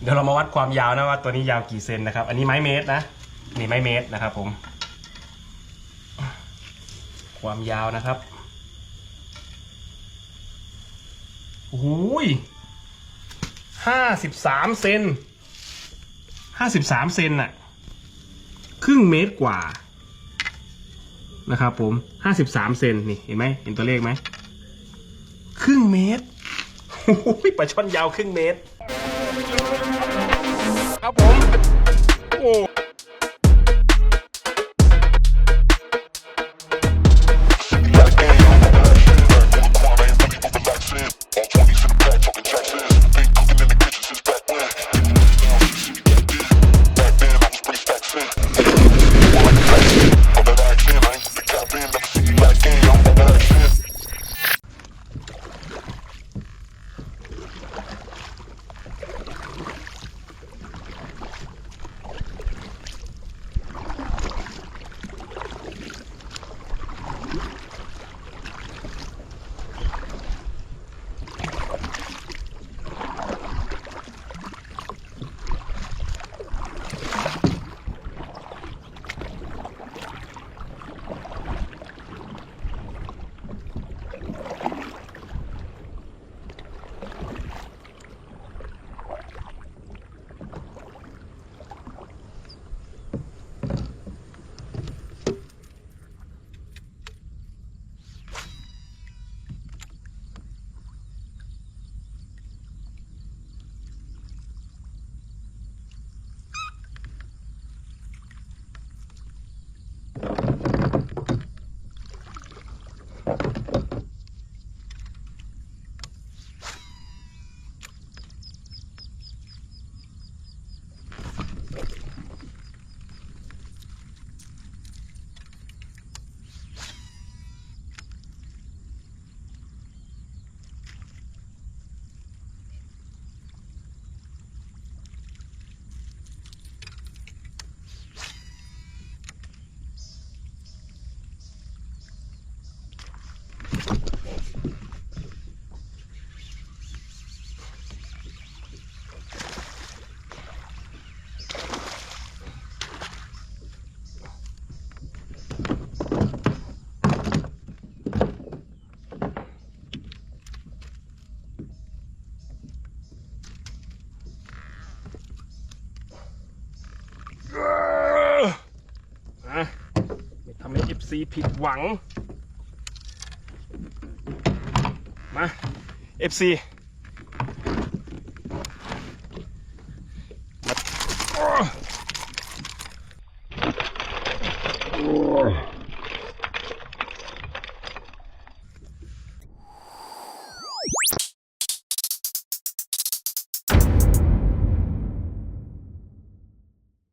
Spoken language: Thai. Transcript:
เดี๋ยวเรามาวัดความยาวนะว่าตัวนี้ยาวกี่เซนนะครับ อันนี้ไม้เมตรนะนี่ไม้เมตรนะครับ ผม ความยาวนะครับโอ้โหห้าสิบสามเซนห้าสิบสามเซนน่ะ ครึ่งเมตรกว่านะครับผมห้าสิบสามเซนนี่เห็นไหมเห็นตัวเลขไหม ครึ่งเมตรโอ้โหปลาช่อนยาวครึ่งเมตร ครับผม โอ้ ทำให้ FC ผิดหวัง มา FC มา